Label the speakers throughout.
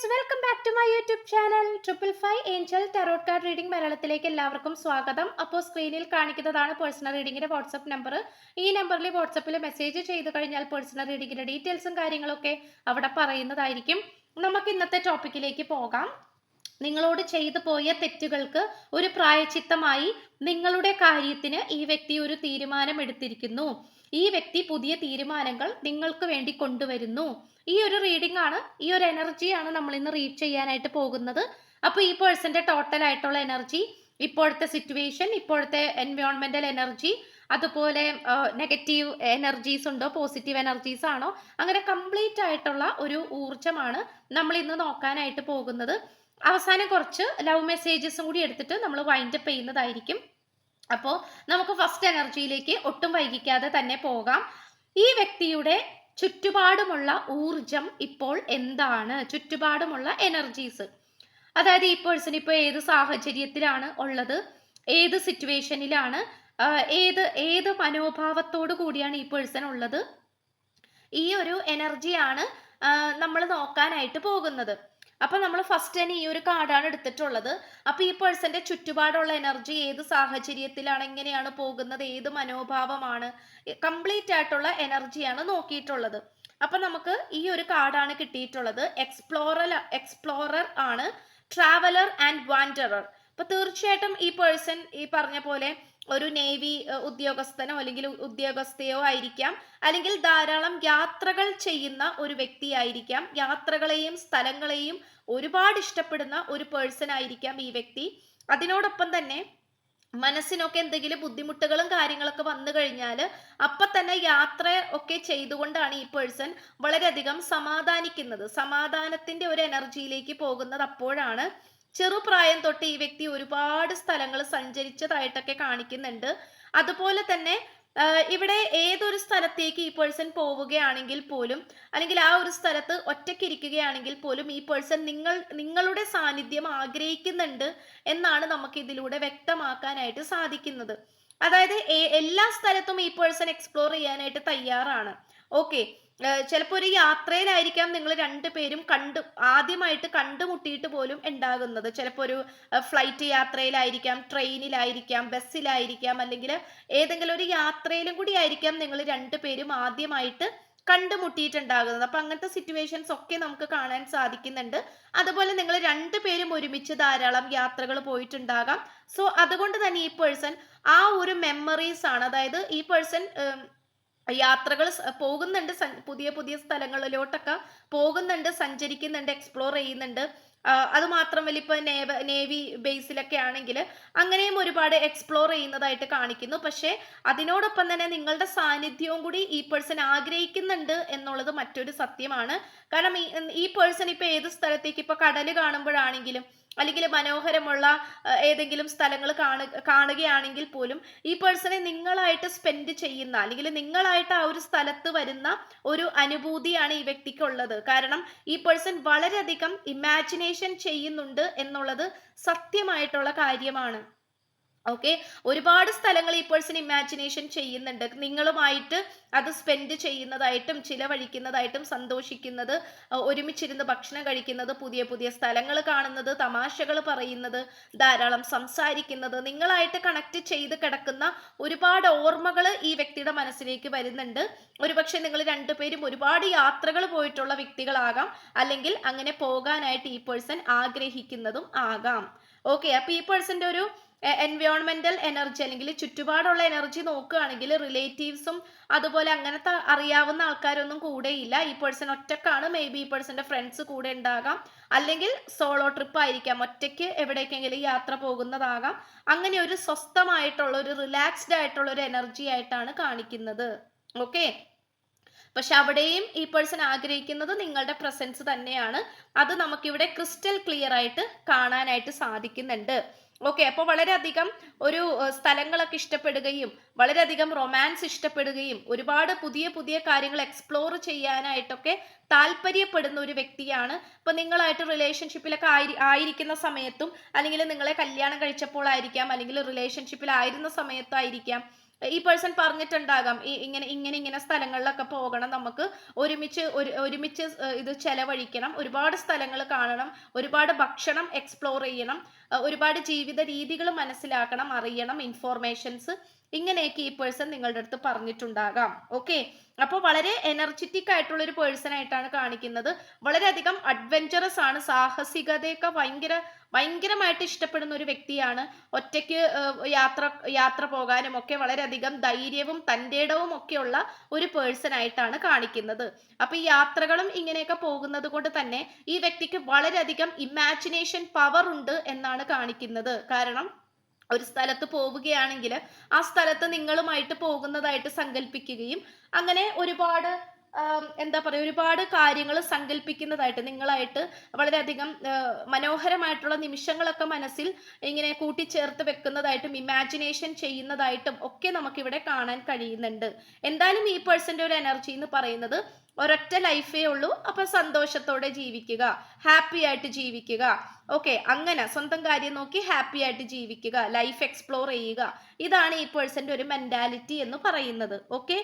Speaker 1: Friends welcome back to my YouTube channel triple five angel tarot card reading മലയാളത്തിലേക്ക് എല്ലാവർക്കും സ്വാഗതം. അപ്പോൾ സ്ക്രീനിൽ കാണിക്കുന്നതാണ് പേഴ്സണൽ റീഡിങ്ങിന്റെ വാട്സപ്പ് നമ്പർ ഈ നമ്പറിൽ വാട്സപ്പിൽ മെസ്സേജ് ചെയ്തു കഴിഞ്ഞാൽ പേഴ്സണൽ റീഡിങ്ങിന്റെ ഡീറ്റെയിൽസും കാര്യങ്ങളൊക്കെ അവിടെ പറയുന്നതായിരിക്കും. നമുക്ക് ഇന്നത്തെ ടോപ്പിക്കിലേക്ക് പോകാം. നിങ്ങളോട് ചെയ്തു പോയ തെറ്റുകൾക്ക് ഒരു പ്രായച്ചിത്തമായി നിങ്ങളുടെ കാര്യത്തിന് ഈ വ്യക്തി ഒരു തീരുമാനം എടുത്തിരിക്കുന്നു ഈ വ്യക്തി പുതിയ തീരുമാനങ്ങൾ നിങ്ങൾക്ക് വേണ്ടി കൊണ്ടുവരുന്നു. ഈ ഒരു റീഡിംഗ് ആണ് ഈ ഒരു എനർജിയാണ് നമ്മൾ ഇന്ന് റീഡ് ചെയ്യാനായിട്ട് പോകുന്നത്. അപ്പോൾ ഈ പേഴ്സന്റെ ടോട്ടൽ ആയിട്ടുള്ള എനർജി ഇപ്പോഴത്തെ സിറ്റുവേഷൻ ഇപ്പോഴത്തെ എൻവയോൺമെന്റൽ എനർജി അതുപോലെ നെഗറ്റീവ് എനർജീസ് ഉണ്ടോ പോസിറ്റീവ് എനർജീസ് ആണോ അങ്ങനെ കംപ്ലീറ്റ് ആയിട്ടുള്ള ഒരു ഊർജമാണ് നമ്മൾ ഇന്ന് നോക്കാനായിട്ട് പോകുന്നത്. അവസാനം കുറച്ച് ലവ് മെസ്സേജസും കൂടി എടുത്തിട്ട് നമ്മൾ വൈൻഡപ്പ് ചെയ്യുന്നതായിരിക്കും. അപ്പോൾ നമുക്ക് ഫസ്റ്റ് എനർജിയിലേക്ക് ഒട്ടും വൈകിക്കാതെ തന്നെ പോകാം. ഈ വ്യക്തിയുടെ ചുറ്റുപാടുമുള്ള ഊർജം ഇപ്പോൾ എന്താണ്? ചുറ്റുപാടുമുള്ള എനർജീസ് അതായത് ഈ പേഴ്സൺ ഇപ്പോൾ ഏത് സാഹചര്യത്തിലാണ് ഉള്ളത്? ഏത് സിറ്റുവേഷനിലാണ് ഏത് ഏത് മനോഭാവത്തോടു കൂടിയാണ് ഈ പേഴ്സൺ ഉള്ളത്? ഈ ഒരു എനർജിയാണ് നമ്മൾ നോക്കാനായിട്ട് പോകുന്നത്. അപ്പൊ നമ്മൾ ഫസ്റ്റ് തന്നെ ഈ ഒരു കാർഡാണ് എടുത്തിട്ടുള്ളത്. അപ്പൊ ഈ പേഴ്സന്റെ ചുറ്റുപാടുള്ള എനർജി ഏത് സാഹചര്യത്തിലാണ് എങ്ങനെയാണ് പോകുന്നത് ഏത് മനോഭാവമാണ് കംപ്ലീറ്റ് ആയിട്ടുള്ള എനർജിയാണ് നോക്കിയിട്ടുള്ളത്. അപ്പൊ നമുക്ക് ഈ ഒരു കാർഡാണ് കിട്ടിയിട്ടുള്ളത്. എക്സ്പ്ലോറർ എക്സ്പ്ലോറർ ആണ്. ട്രാവലർ ആൻഡ് വാൻഡറർ അപ്പൊ തീർച്ചയായിട്ടും ഈ പേഴ്സൺ ഈ പറഞ്ഞ പോലെ ഒരു നേവി ഉദ്യോഗസ്ഥനോ അല്ലെങ്കിൽ ഉദ്യോഗസ്ഥയോ ആയിരിക്കാം. അല്ലെങ്കിൽ ധാരാളം യാത്രകൾ ചെയ്യുന്ന ഒരു വ്യക്തിയായിരിക്കാം യാത്രകളെയും സ്ഥലങ്ങളെയും ഒരുപാട് ഇഷ്ടപ്പെടുന്ന ഒരു പേഴ്സൺ ആയിരിക്കാം ഈ വ്യക്തി. അതിനോടൊപ്പം തന്നെ മനസ്സിനൊക്കെ എന്തെങ്കിലും ബുദ്ധിമുട്ടുകളും കാര്യങ്ങളൊക്കെ വന്നു കഴിഞ്ഞാൽ അപ്പൊ തന്നെ യാത്ര ഒക്കെ ചെയ്തുകൊണ്ടാണ് ഈ പേഴ്സൺ വളരെയധികം സമാധാനിക്കുന്നത്. സമാധാനത്തിന്റെ ഒരു എനർജിയിലേക്ക് പോകുന്നത് അപ്പോഴാണ് ചെറുപ്രായം തൊട്ട് ഈ വ്യക്തി ഒരുപാട് സ്ഥലങ്ങൾ സഞ്ചരിച്ചതായിട്ടൊക്കെ കാണിക്കുന്നുണ്ട്. അതുപോലെ തന്നെ ഇവിടെ ഏതൊരു സ്ഥലത്തേക്ക് ഈ പേഴ്സൺ പോവുകയാണെങ്കിൽ പോലും അല്ലെങ്കിൽ ആ ഒരു സ്ഥലത്ത് ഒറ്റയ്ക്കിരിക്കുകയാണെങ്കിൽ പോലും ഈ പേഴ്സൺ നിങ്ങൾ നിങ്ങളുടെ സാന്നിധ്യം ആഗ്രഹിക്കുന്നുണ്ട് എന്നാണ് നമുക്ക് ഇതിലൂടെ വ്യക്തമാക്കാനായിട്ട് സാധിക്കുന്നത്. അതായത് എല്ലാ സ്ഥലത്തും ഈ പേഴ്സൺ എക്സ്പ്ലോർ ചെയ്യാനായിട്ട് തയ്യാറാണ്. ഓക്കെ. ചിലപ്പോൾ ഒരു യാത്രയിലായിരിക്കാം നിങ്ങൾ രണ്ടുപേരും കണ്ടു ആദ്യമായിട്ട് കണ്ടുമുട്ടിയിട്ട് പോലും ഉണ്ടാകുന്നത്. ചിലപ്പോൾ ഒരു ഫ്ലൈറ്റ് യാത്രയിലായിരിക്കാം ട്രെയിനിലായിരിക്കാം ബസ്സിലായിരിക്കാം അല്ലെങ്കിൽ ഏതെങ്കിലും ഒരു യാത്രയിലും കൂടി ആയിരിക്കാം നിങ്ങൾ രണ്ടുപേരും ആദ്യമായിട്ട് കണ്ടുമുട്ടിയിട്ടുണ്ടാകുന്നത്. അപ്പൊ അങ്ങനത്തെ സിറ്റുവേഷൻസ് ഒക്കെ നമുക്ക് കാണാൻ സാധിക്കുന്നുണ്ട്. അതുപോലെ നിങ്ങൾ രണ്ടുപേരും ഒരുമിച്ച് ധാരാളം യാത്രകൾ പോയിട്ടുണ്ടാകാം. സോ അതുകൊണ്ട് തന്നെ ഈ പേഴ്സൺ ആ ഒരു മെമ്മറീസ് ആണ് അതായത് ഈ പേഴ്സൺ യാത്രകൾ പോകുന്നുണ്ട് പുതിയ പുതിയ സ്ഥലങ്ങളിലോട്ടൊക്കെ പോകുന്നുണ്ട് സഞ്ചരിക്കുന്നുണ്ട് എക്സ്പ്ലോർ ചെയ്യുന്നുണ്ട്. അത് മാത്രമല്ല ഇപ്പൊ നേവ നേവി ബേസിലൊക്കെ ആണെങ്കിൽ അങ്ങനെയും ഒരുപാട് എക്സ്പ്ലോർ ചെയ്യുന്നതായിട്ട് കാണിക്കുന്നു. പക്ഷേ അതിനോടൊപ്പം തന്നെ നിങ്ങളുടെ സാന്നിധ്യവും കൂടി ഈ പേഴ്സൺ ആഗ്രഹിക്കുന്നുണ്ട് എന്നുള്ളത് മറ്റൊരു സത്യമാണ്. കാരണം ഈ പേഴ്സൺ ഇപ്പൊ ഏത് സ്ഥലത്തേക്ക് ഇപ്പൊ കടൽ കാണുമ്പോഴാണെങ്കിലും അല്ലെങ്കിൽ മനോഹരമുള്ള ഏതെങ്കിലും സ്ഥലങ്ങൾ കാണു കാണുകയാണെങ്കിൽ പോലും ഈ പേഴ്സണെ നിങ്ങളായിട്ട് സ്പെൻഡ് ചെയ്യുന്ന അല്ലെങ്കിൽ നിങ്ങളായിട്ട് ആ ഒരു സ്ഥലത്ത് വരുന്ന ഒരു അനുഭൂതിയാണ് ഈ വ്യക്തിക്കുള്ളത്. കാരണം ഈ പേഴ്സൺ വളരെയധികം ഇമാജിനേഷൻ ചെയ്യുന്നുണ്ട് എന്നുള്ളത് സത്യമായിട്ടുള്ള കാര്യമാണ്. ഓക്കെ ഒരുപാട് സ്ഥലങ്ങൾ ഈ പേഴ്സൺ ഇമാജിനേഷൻ ചെയ്യുന്നുണ്ട്. നിങ്ങളുമായിട്ട് അത് സ്പെൻഡ് ചെയ്യുന്നതായിട്ടും ചിലവഴിക്കുന്നതായിട്ടും സന്തോഷിക്കുന്നത് ഒരുമിച്ചിരുന്ന് ഭക്ഷണം കഴിക്കുന്നത് പുതിയ പുതിയ സ്ഥലങ്ങൾ കാണുന്നത് തമാശകൾ പറയുന്നത് ധാരാളം സംസാരിക്കുന്നത് നിങ്ങളായിട്ട് കണക്ട് ചെയ്ത് കിടക്കുന്ന ഒരുപാട് ഓർമ്മകൾ ഈ വ്യക്തിയുടെ മനസ്സിലേക്ക് വരുന്നുണ്ട്. ഒരുപക്ഷെ നിങ്ങൾ രണ്ടുപേരും ഒരുപാട് യാത്രകൾ പോയിട്ടുള്ള വ്യക്തികളാകാം. അല്ലെങ്കിൽ അങ്ങനെ പോകാനായിട്ട് ഈ പേഴ്സൺ ആഗ്രഹിക്കുന്നതും ആകാം. ഓക്കെ അപ്പൊ ഈ പേഴ്സന്റെ ഒരു എൻവയോൺമെന്റൽ എനർജി അല്ലെങ്കിൽ ചുറ്റുപാടുള്ള എനർജി നോക്കുകയാണെങ്കിൽ റിലേറ്റീവ്സും അതുപോലെ അങ്ങനത്തെ അറിയാവുന്ന ആൾക്കാരൊന്നും കൂടെയില്ല. ഈ പേഴ്സൺ ഒറ്റക്കാണ്. മേ ബി ഈ പേഴ്സന്റെ ഫ്രണ്ട്സ് കൂടെ ഉണ്ടാകാം. അല്ലെങ്കിൽ സോളോ ട്രിപ്പ് ആയിരിക്കാം. ഒറ്റയ്ക്ക് എവിടേക്കെങ്കിലും യാത്ര പോകുന്നതാകാം. അങ്ങനെ ഒരു സ്വസ്ഥമായിട്ടുള്ള ഒരു റിലാക്സ്ഡ് ആയിട്ടുള്ള ഒരു എനർജി ആയിട്ടാണ് കാണിക്കുന്നത്. ഓക്കെ പക്ഷെ അവിടെയും ഈ പേഴ്സൺ ആഗ്രഹിക്കുന്നത് നിങ്ങളുടെ പ്രസൻസ് തന്നെയാണ്. അത് നമുക്കിവിടെ ക്രിസ്റ്റൽ ക്ലിയർ ആയിട്ട് കാണാനായിട്ട് സാധിക്കുന്നുണ്ട്. ഓക്കെ അപ്പോൾ വളരെയധികം ഒരു സ്ഥലങ്ങളൊക്കെ ഇഷ്ടപ്പെടുകയും വളരെയധികം റൊമാൻസ് ഇഷ്ടപ്പെടുകയും ഒരുപാട് പുതിയ പുതിയ കാര്യങ്ങൾ എക്സ്പ്ലോർ ചെയ്യാനായിട്ടൊക്കെ താല്പര്യപ്പെടുന്ന ഒരു വ്യക്തിയാണ്. ഇപ്പൊ നിങ്ങളായിട്ട് റിലേഷൻഷിപ്പിലൊക്കെ ആയി ആയിരിക്കുന്ന സമയത്തും അല്ലെങ്കിൽ നിങ്ങളെ കല്യാണം കഴിച്ചപ്പോൾ ആയിരിക്കാം അല്ലെങ്കിൽ റിലേഷൻഷിപ്പിലായിരുന്ന സമയത്തായിരിക്കാം ഈ പേഴ്സൺ പറഞ്ഞിട്ടുണ്ടാകാം. ഈ ഇങ്ങനെ ഇങ്ങനെ ഇങ്ങനെ സ്ഥലങ്ങളിലൊക്കെ പോകണം. നമുക്ക് ഒരുമിച്ച് ഒരു ഒരുമിച്ച് ഇത് ചെലവഴിക്കണം. ഒരുപാട് സ്ഥലങ്ങൾ കാണണം. ഒരുപാട് ഭക്ഷണം എക്സ്പ്ലോർ ചെയ്യണം. ഒരുപാട് ജീവിത രീതികൾ മനസ്സിലാക്കണം അറിയണം ഇൻഫോർമേഷൻസ് ഇങ്ങനെയൊക്കെ ഈ പേഴ്സൺ നിങ്ങളുടെ അടുത്ത് പറഞ്ഞിട്ടുണ്ടാകാം. ഓക്കെ അപ്പോൾ വളരെ എനർജറ്റിക് ആയിട്ടുള്ള ഒരു പേഴ്സൺ ആയിട്ടാണ് കാണിക്കുന്നത്. വളരെയധികം അഡ്വഞ്ചറസ് ആണ് സാഹസികതയൊക്കെ ഭയങ്കര ഭയങ്കരമായിട്ട് ഇഷ്ടപ്പെടുന്ന ഒരു വ്യക്തിയാണ്. ഒറ്റയ്ക്ക് യാത്ര യാത്ര പോകാനും ഒക്കെ വളരെയധികം ധൈര്യവും തന്റെടവും ഒക്കെയുള്ള ഒരു പേഴ്സൺ ആയിട്ടാണ് കാണിക്കുന്നത്. അപ്പൊ ഈ യാത്രകളും ഇങ്ങനെയൊക്കെ പോകുന്നത് കൊണ്ട് തന്നെ ഈ വ്യക്തിക്ക് വളരെയധികം ഇമാജിനേഷൻ പവർ ഉണ്ട് എന്നാണ് കാണിക്കുന്നത്. കാരണം ഒരു സ്ഥലത്ത് പോവുകയാണെങ്കിൽ ആ സ്ഥലത്ത് നിങ്ങളുമായിട്ട് പോകുന്നതായിട്ട് സങ്കല്പിക്കുകയും അങ്ങനെ ഒരുപാട് എന്താ പറയുക ഒരുപാട് കാര്യങ്ങൾ സങ്കല്പിക്കുന്നതായിട്ട് നിങ്ങളായിട്ട് വളരെയധികം മനോഹരമായിട്ടുള്ള നിമിഷങ്ങളൊക്കെ മനസ്സിൽ ഇങ്ങനെ കൂട്ടിച്ചേർത്ത് വെക്കുന്നതായിട്ടും ഇമാജിനേഷൻ ചെയ്യുന്നതായിട്ടും ഒക്കെ നമുക്കിവിടെ കാണാൻ കഴിയുന്നുണ്ട്. എന്തായാലും ഈ പേഴ്സന്റെ ഒരു എനർജി എന്ന് പറയുന്നത് ഒരൊറ്റ ലൈഫേ ഉള്ളൂ. അപ്പൊ സന്തോഷത്തോടെ ജീവിക്കുക ഹാപ്പി ആയിട്ട് ജീവിക്കുക. ഓക്കെ അങ്ങനെ സ്വന്തം കാര്യം നോക്കി ഹാപ്പി ആയിട്ട് ജീവിക്കുക ലൈഫ് എക്സ്പ്ലോർ ചെയ്യുക. ഇതാണ് ഈ പേഴ്സന്റെ ഒരു മെന്റാലിറ്റി എന്ന് പറയുന്നത്. ഓക്കെ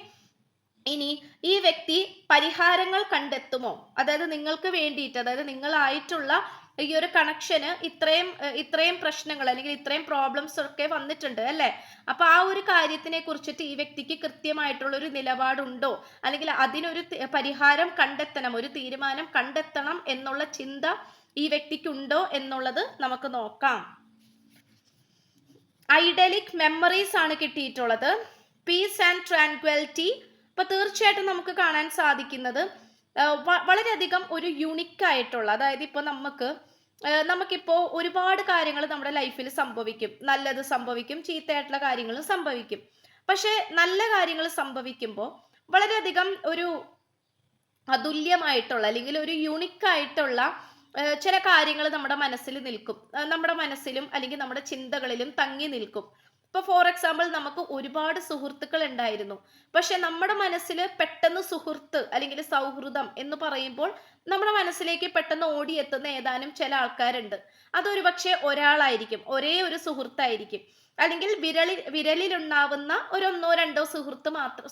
Speaker 1: ഇനി ഈ വ്യക്തി പരിഹാരങ്ങൾ കണ്ടെത്തുമോ? അതായത് നിങ്ങൾക്ക് വേണ്ടിയിട്ട് അതായത് നിങ്ങളായിട്ടുള്ള ഈ ഒരു കണക്ഷന് ഇത്രയും ഇത്രയും പ്രശ്നങ്ങൾ അല്ലെങ്കിൽ ഇത്രയും പ്രോബ്ലംസ് ഒക്കെ വന്നിട്ടുണ്ട് അല്ലേ? അപ്പൊ ആ ഒരു കാര്യത്തിനെ കുറിച്ചിട്ട് ഈ വ്യക്തിക്ക് കൃത്യമായിട്ടുള്ള ഒരു നിലപാടുണ്ടോ? അല്ലെങ്കിൽ അതിനൊരു പരിഹാരം കണ്ടെത്തണം ഒരു തീരുമാനം കണ്ടെത്തണം എന്നുള്ള ചിന്ത ഈ വ്യക്തിക്കുണ്ടോ എന്നുള്ളത് നമുക്ക് നോക്കാം. ഐഡലിക് മെമ്മറീസ് ആണ് കിട്ടിയിട്ടുള്ളത്. പീസ് ആൻഡ് ട്രാൻക്വാലിറ്റി അപ്പൊ തീർച്ചയായിട്ടും നമുക്ക് കാണാൻ സാധിക്കുന്നത് വളരെയധികം ഒരു യുണിക് ആയിട്ടുള്ള അതായത് ഇപ്പോൾ നമുക്ക് നമുക്കിപ്പോൾ ഒരുപാട് കാര്യങ്ങൾ നമ്മുടെ ലൈഫിൽ സംഭവിക്കും. നല്ലത് സംഭവിക്കും ചീത്തയായിട്ടുള്ള കാര്യങ്ങളും സംഭവിക്കും. പക്ഷേ നല്ല കാര്യങ്ങൾ സംഭവിക്കുമ്പോൾ വളരെയധികം ഒരു അതുല്യമായിട്ടുള്ള അല്ലെങ്കിൽ ഒരു യുണിക് ആയിട്ടുള്ള ചില കാര്യങ്ങൾ നമ്മുടെ മനസ്സിൽ നിൽക്കും. നമ്മുടെ മനസ്സിലും അല്ലെങ്കിൽ നമ്മുടെ ചിന്തകളിലും തങ്ങി നിൽക്കും. ഇപ്പൊ ഫോർ എക്സാമ്പിൾ നമുക്ക് ഒരുപാട് സുഹൃത്തുക്കൾ ഉണ്ടായിരുന്നു. പക്ഷെ നമ്മുടെ മനസ്സിൽ പെട്ടെന്ന് സുഹൃത്ത് അല്ലെങ്കിൽ സൗഹൃദം എന്ന് പറയുമ്പോൾ നമ്മുടെ മനസ്സിലേക്ക് പെട്ടെന്ന് ഓടിയെത്തുന്ന ഏതാനും ചില ആൾക്കാരുണ്ട്. അതൊരു പക്ഷേ ഒരാളായിരിക്കും ഒരേ ഒരു സുഹൃത്തായിരിക്കും. അല്ലെങ്കിൽ വിരലിൽ വിരലിലുണ്ടാവുന്ന ഒരു ഒന്നോ രണ്ടോ സുഹൃത്ത് മാത്രം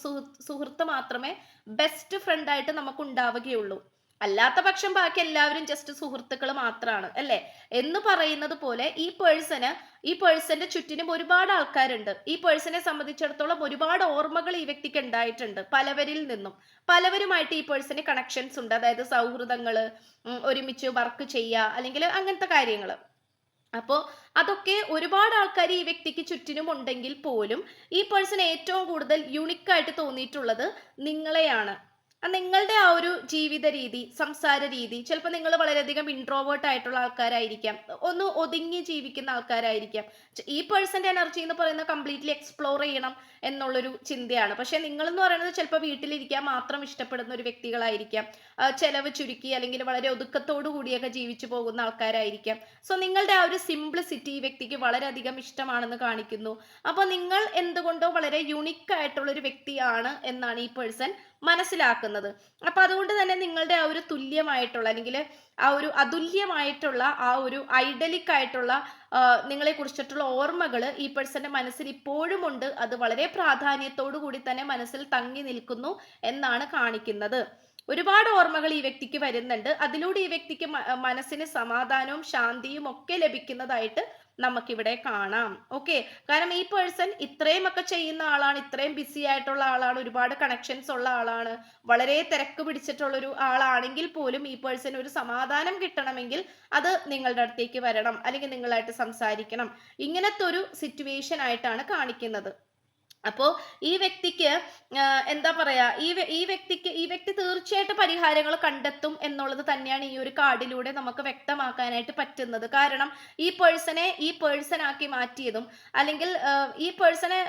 Speaker 1: സുഹൃത്ത് മാത്രമേ ബെസ്റ്റ് ഫ്രണ്ട് ആയിട്ട് നമുക്ക് ഉണ്ടാവുകയുള്ളൂ. അല്ലാത്ത പക്ഷം ബാക്കി എല്ലാവരും ജസ്റ്റ് സുഹൃത്തുക്കൾ മാത്രമാണ് അല്ലേ? എന്ന് പറയുന്നത് പോലെ ഈ പേഴ്സന് ഈ പേഴ്സന്റെ ചുറ്റിനും ഒരുപാട് ആൾക്കാരുണ്ട്. ഈ പേഴ്സണെ സംബന്ധിച്ചിടത്തോളം ഒരുപാട് ഓർമ്മകൾ ഈ വ്യക്തിക്ക് ഉണ്ടായിട്ടുണ്ട് പലവരിൽ നിന്നും. പലവരുമായിട്ട് ഈ പേഴ്സന് കണക്ഷൻസ് ഉണ്ട്. അതായത് സൗഹൃദങ്ങൾ ഒരുമിച്ച് വർക്ക് ചെയ്യുക അല്ലെങ്കിൽ അങ്ങനത്തെ കാര്യങ്ങൾ അപ്പോൾ അതൊക്കെ ഒരുപാട് ആൾക്കാർ ഈ വ്യക്തിക്ക് ചുറ്റിനും ഉണ്ടെങ്കിൽ പോലും ഈ പേഴ്സൺ ഏറ്റവും കൂടുതൽ യുണിക്കായിട്ട് തോന്നിയിട്ടുള്ളത് നിങ്ങളെയാണ്. നിങ്ങളുടെ ആ ഒരു ജീവിത രീതി സംസാര രീതി ചിലപ്പോൾ നിങ്ങൾ വളരെയധികം ഇൻട്രോവേർട്ട് ആയിട്ടുള്ള ആൾക്കാരായിരിക്കാം. ഒന്ന് ഒതുങ്ങി ജീവിക്കുന്ന ആൾക്കാരായിരിക്കാം. ഈ പേഴ്സന്റെ എനർജി എന്ന് പറയുന്ന കംപ്ലീറ്റ്ലി എക്സ്പ്ലോർ ചെയ്യണം എന്നുള്ളൊരു ചിന്തയാണ്. പക്ഷേ നിങ്ങളെന്ന് പറയുന്നത് ചിലപ്പോൾ വീട്ടിലിരിക്കാൻ മാത്രം ഇഷ്ടപ്പെടുന്ന ഒരു വ്യക്തികളായിരിക്കാം. ചിലവ് ചെലവ് ചുരുക്കി അല്ലെങ്കിൽ വളരെ ഒതുക്കത്തോടു കൂടിയൊക്കെ ജീവിച്ചു പോകുന്ന ആൾക്കാരായിരിക്കാം. സോ നിങ്ങളുടെ ആ ഒരു സിംപ്ലിസിറ്റി ഈ വ്യക്തിക്ക് വളരെയധികം ഇഷ്ടമാണെന്ന് കാണിക്കുന്നു. അപ്പോൾ നിങ്ങൾ എന്തുകൊണ്ടോ വളരെ യുണീക്ക് ആയിട്ടുള്ള ഒരു വ്യക്തിയാണ് എന്നാണ് ഈ പേഴ്സൺ മനസ്സിലാക്കുന്നത്. അപ്പൊ അതുകൊണ്ട് തന്നെ നിങ്ങളുടെ ആ ഒരു തുല്യമായിട്ടുള്ള അല്ലെങ്കിൽ ആ ഒരു അതുല്യമായിട്ടുള്ള ആ ഒരു ഐഡലിക് ആയിട്ടുള്ള നിങ്ങളെ കുറിച്ചിട്ടുള്ള ഓർമ്മകൾ ഈ പേഴ്സന്റെ മനസ്സിൽ ഇപ്പോഴും ഉണ്ട്. അത് വളരെ പ്രാധാന്യത്തോടു കൂടി തന്നെ മനസ്സിൽ തങ്ങി നിൽക്കുന്നു എന്നാണ് കാണിക്കുന്നത്. ഒരുപാട് ഓർമ്മകൾ ഈ വ്യക്തിക്ക് വരുന്നുണ്ട്. അതിലൂടെ ഈ വ്യക്തിക്ക് മനസ്സിന് സമാധാനവും ശാന്തിയും ഒക്കെ ലഭിക്കുന്നതായിട്ട് നമുക്കിവിടെ കാണാം. ഓക്കെ കാരണം ഈ പേഴ്സൺ ഇത്രയും ഒക്കെ ചെയ്യുന്ന ആളാണ് ഇത്രയും ബിസി ആയിട്ടുള്ള ആളാണ് ഒരുപാട് കണക്ഷൻസ് ഉള്ള ആളാണ് വളരെ തിരക്ക് പിടിച്ചിട്ടുള്ള ഒരു ആളാണെങ്കിൽ പോലും ഈ പേഴ്സൺ ഒരു സമാധാനം കിട്ടണമെങ്കിൽ അത് നിങ്ങളുടെ അടുത്തേക്ക് വരണം അല്ലെങ്കിൽ നിങ്ങളായിട്ട് സംസാരിക്കണം. ഇങ്ങനത്തെ ഒരു സിറ്റുവേഷൻ ആയിട്ടാണ് കാണിക്കുന്നത്. അപ്പോൾ ഈ വ്യക്തിക്ക് എന്താ പറയാ ഈ ഈ വ്യക്തിക്ക് ഈ വ്യക്തി തീർച്ചയായിട്ടും പരിഹാരങ്ങൾ കണ്ടെത്തും എന്നുള്ളത് തന്നെയാണ് ഈ ഒരു കാർഡിലൂടെ നമുക്ക് വ്യക്തമാക്കാനായിട്ട് പറ്റുന്നത്. കാരണം ഈ പേഴ്സണെ ഈ പേഴ്സൺ ആക്കി മാറ്റിയതും അല്ലെങ്കിൽ ഈ പേഴ്സണെ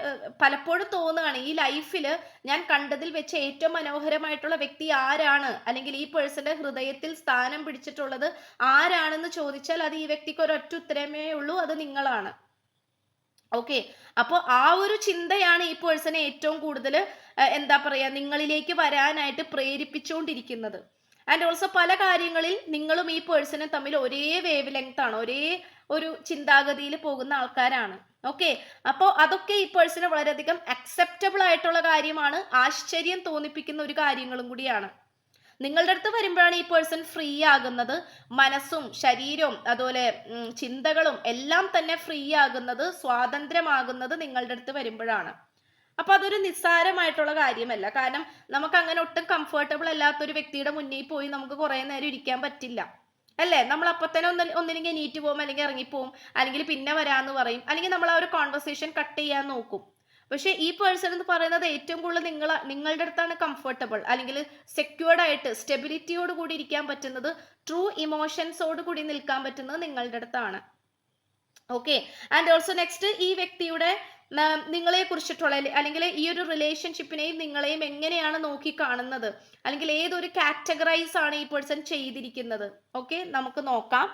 Speaker 1: പലപ്പോഴും തോന്നുകയാണ് ഈ ലൈഫിൽ ഞാൻ കണ്ടതിൽ വെച്ച് ഏറ്റവും മനോഹരമായിട്ടുള്ള വ്യക്തി ആരാണ്? അല്ലെങ്കിൽ ഈ പേഴ്സന്റെ ഹൃദയത്തിൽ സ്ഥാനം പിടിച്ചിട്ടുള്ളത് ആരാണെന്ന് ചോദിച്ചാൽ അത് ഈ വ്യക്തിക്ക് ഒരൊറ്റ ഉത്തരമേ ഉള്ളൂ അത് നിങ്ങളാണ്. ഓക്കെ അപ്പോൾ ആ ഒരു ചിന്തയാണ് ഈ പേഴ്സണെ ഏറ്റവും കൂടുതൽ എന്താ പറയുക നിങ്ങളിലേക്ക് വരാനായിട്ട് പ്രേരിപ്പിച്ചുകൊണ്ടിരിക്കുന്നത് ആൻഡ് ഓൾസോ പല കാര്യങ്ങളിൽ നിങ്ങളും ഈ പേഴ്സണും തമ്മിൽ ഒരേ വേവ് ലെങ്ത് ആണ് ഒരേ ഒരു ചിന്താഗതിയിൽ പോകുന്ന ആൾക്കാരാണ്. ഓക്കെ അപ്പോൾ അതൊക്കെ ഈ പേഴ്സണ് വളരെയധികം അക്സെപ്റ്റബിൾ ആയിട്ടുള്ള കാര്യമാണ്. ആശ്ചര്യം തോന്നിപ്പിക്കുന്ന ഒരു കാര്യങ്ങളും കൂടിയാണ്. നിങ്ങളുടെ അടുത്ത് വരുമ്പോഴാണ് ഈ പേഴ്സൺ ഫ്രീ ആകുന്നത്. മനസ്സും ശരീരവും അതുപോലെ ചിന്തകളും എല്ലാം തന്നെ ഫ്രീ ആകുന്നത് സ്വാതന്ത്ര്യമാകുന്നത് നിങ്ങളുടെ അടുത്ത് വരുമ്പോഴാണ്. അപ്പൊ അതൊരു നിസ്സാരമായിട്ടുള്ള കാര്യമല്ല. കാരണം നമുക്ക് അങ്ങനെ ഒട്ടും കംഫർട്ടബിൾ അല്ലാത്ത ഒരു വ്യക്തിയുടെ മുന്നിൽ പോയി നമുക്ക് കുറെ നേരം ഇരിക്കാൻ പറ്റില്ല. അല്ലേ? നമ്മൾ അപ്പൊ തന്നെ ഒന്ന് ഒന്നില്ലെങ്കിൽ എണീറ്റ് പോകും അല്ലെങ്കിൽ ഇറങ്ങിപ്പോവും അല്ലെങ്കിൽ പിന്നെ വരാന്ന് പറയും. അല്ലെങ്കിൽ നമ്മൾ ആ ഒരു കോൺവെർസേഷൻ കട്ട് ചെയ്യാൻ നോക്കും. പക്ഷെ ഈ പേഴ്സൺ എന്ന് പറയുന്നത് ഏറ്റവും കൂടുതൽ നിങ്ങൾ നിങ്ങളുടെ അടുത്താണ് കംഫർട്ടബിൾ അല്ലെങ്കിൽ സെക്യൂർഡ് ആയിട്ട് സ്റ്റെബിലിറ്റിയോട് കൂടി ഇരിക്കാൻ പറ്റുന്നത് ട്രൂ ഇമോഷൻസോട് കൂടി നിൽക്കാൻ പറ്റുന്നത് നിങ്ങളുടെ അടുത്താണ്. ഓക്കെ ആൻഡ് ഓൾസോ നെക്സ്റ്റ് ഈ വ്യക്തിയുടെ നിങ്ങളെ കുറിച്ചിട്ടുള്ള അല്ലെങ്കിൽ ഈ ഒരു റിലേഷൻഷിപ്പിനെയും നിങ്ങളെയും എങ്ങനെയാണ് നോക്കി കാണുന്നത്? അല്ലെങ്കിൽ ഏതൊരു കാറ്റഗറൈസ് ആണ് ഈ പേഴ്സൺ ചെയ്തിരിക്കുന്നത്? ഓക്കെ നമുക്ക് നോക്കാം.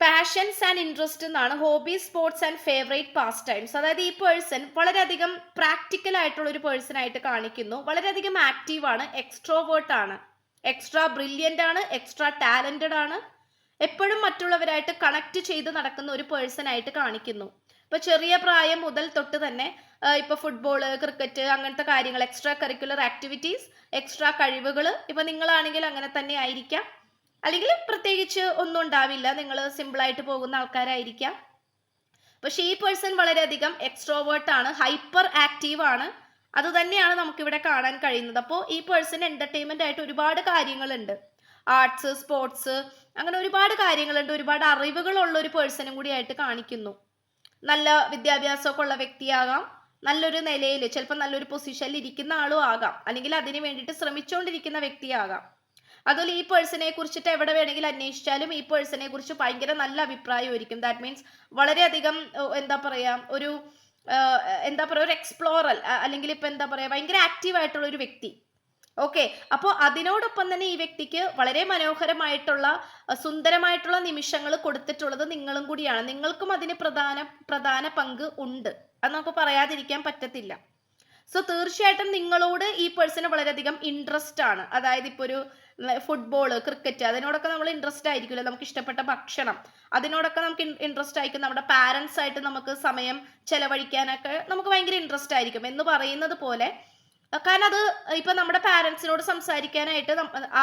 Speaker 1: പാഷൻസ് ആൻഡ് ഇൻട്രസ്റ്റ് എന്നാണ് hobby sports and favourite pastimes അതായത് ഈ പേഴ്സൺ വളരെയധികം പ്രാക്ടിക്കൽ ആയിട്ടുള്ള ഒരു പേഴ്സൺ ആയിട്ട് കാണിക്കുന്നു. വളരെയധികം ആക്റ്റീവ് ആണ് എക്സ്ട്രോവേർട്ട് ആണ്. എക്സ്ട്രാ ബ്രില്യന്റ് ആണ് എക്സ്ട്രാ ടാലന്റഡ് ആണ്. എപ്പോഴും മറ്റുള്ളവരായിട്ട് കണക്ട് ചെയ്ത് നടക്കുന്ന ഒരു പേഴ്സൺ ആയിട്ട് കാണിക്കുന്നു. ഇപ്പൊ ചെറിയ പ്രായം മുതൽ തൊട്ട് തന്നെ ഇപ്പൊ ഫുട്ബോൾ ക്രിക്കറ്റ് അങ്ങനത്തെ കാര്യങ്ങൾ എക്സ്ട്രാ കരിക്കുലർ ആക്ടിവിറ്റീസ് എക്സ്ട്രാ കഴിവുകൾ ഇപ്പൊ നിങ്ങളാണെങ്കിൽ അങ്ങനെ തന്നെ ആയിരിക്കാം. അല്ലെങ്കിൽ പ്രത്യേകിച്ച് ഒന്നും ഉണ്ടാവില്ല. നിങ്ങൾ സിമ്പിളായിട്ട് പോകുന്ന ആൾക്കാരായിരിക്കാം. പക്ഷെ ഈ പേഴ്സൺ വളരെയധികം എക്സ്ട്രോവേർട്ട് ആണ് ഹൈപ്പർ ആക്റ്റീവ് ആണ്. അത് തന്നെയാണ് നമുക്കിവിടെ കാണാൻ കഴിയുന്നത്. അപ്പോൾ ഈ പേഴ്സൺ എന്റർടൈൻമെന്റ് ആയിട്ട് ഒരുപാട് കാര്യങ്ങളുണ്ട്. ആർട്സ് സ്പോർട്സ് അങ്ങനെ ഒരുപാട് കാര്യങ്ങളുണ്ട്. ഒരുപാട് അറിവുകളുള്ള ഒരു പേഴ്സണും കൂടി ആയിട്ട് കാണിക്കുന്നു. നല്ല വിദ്യാഭ്യാസമൊക്കെ ഉള്ള വ്യക്തിയാകാം. നല്ലൊരു നിലയിൽ ചിലപ്പോൾ നല്ലൊരു പൊസിഷനിൽ ഇരിക്കുന്ന ആളും ആകാം. അല്ലെങ്കിൽ അതിന് വേണ്ടിയിട്ട് ശ്രമിച്ചുകൊണ്ടിരിക്കുന്ന വ്യക്തിയാകാം. അതുപോലെ ഈ പേഴ്സണെ കുറിച്ചിട്ട് എവിടെ വേണമെങ്കിലും അന്വേഷിച്ചാലും ഈ പേഴ്സണെ കുറിച്ച് ഭയങ്കര നല്ല അഭിപ്രായമായിരിക്കും. ദാറ്റ് മീൻസ് വളരെയധികം എന്താ പറയാ ഒരു എന്താ പറയുക ഒരു എക്സ്പ്ലോറൽ അല്ലെങ്കിൽ ഇപ്പൊ എന്താ പറയാ ഭയങ്കര ആക്റ്റീവ് ആയിട്ടുള്ള ഒരു വ്യക്തി. ഓക്കെ അപ്പോൾ അതിനോടൊപ്പം തന്നെ ഈ വ്യക്തിക്ക് വളരെ മനോഹരമായിട്ടുള്ള സുന്ദരമായിട്ടുള്ള നിമിഷങ്ങൾ കൊടുത്തിട്ടുള്ളത് നിങ്ങളും കൂടിയാണ്. നിങ്ങൾക്കും അതിന് പ്രധാന പ്രധാന പങ്ക് ഉണ്ട്. അത് നമുക്ക് പറയാതിരിക്കാൻ പറ്റത്തില്ല. സോ തീർച്ചയായിട്ടും നിങ്ങളോട് ഈ പേഴ്സണ് വളരെയധികം ഇൻട്രസ്റ്റ് ആണ്. അതായത് ഇപ്പോൾ ഒരു ഫുട്ബോൾ ക്രിക്കറ്റ് അതിനോടൊക്കെ നമ്മൾ ഇൻട്രസ്റ്റ് ആയിരിക്കില്ല. നമുക്ക് ഇഷ്ടപ്പെട്ട ഭക്ഷണം അതിനോടൊക്കെ നമുക്ക് ഇൻട്രസ്റ്റ് ആയിരിക്കും. നമ്മുടെ പാരൻസ് ആയിട്ട് നമുക്ക് സമയം ചെലവഴിക്കാനൊക്കെ നമുക്ക് ഭയങ്കര ഇൻട്രസ്റ്റ് ആയിരിക്കും. എന്ന് പറയുന്നത് പോലെ കാരണം അത് ഇപ്പൊ നമ്മുടെ പാരൻസിനോട് സംസാരിക്കാനായിട്ട്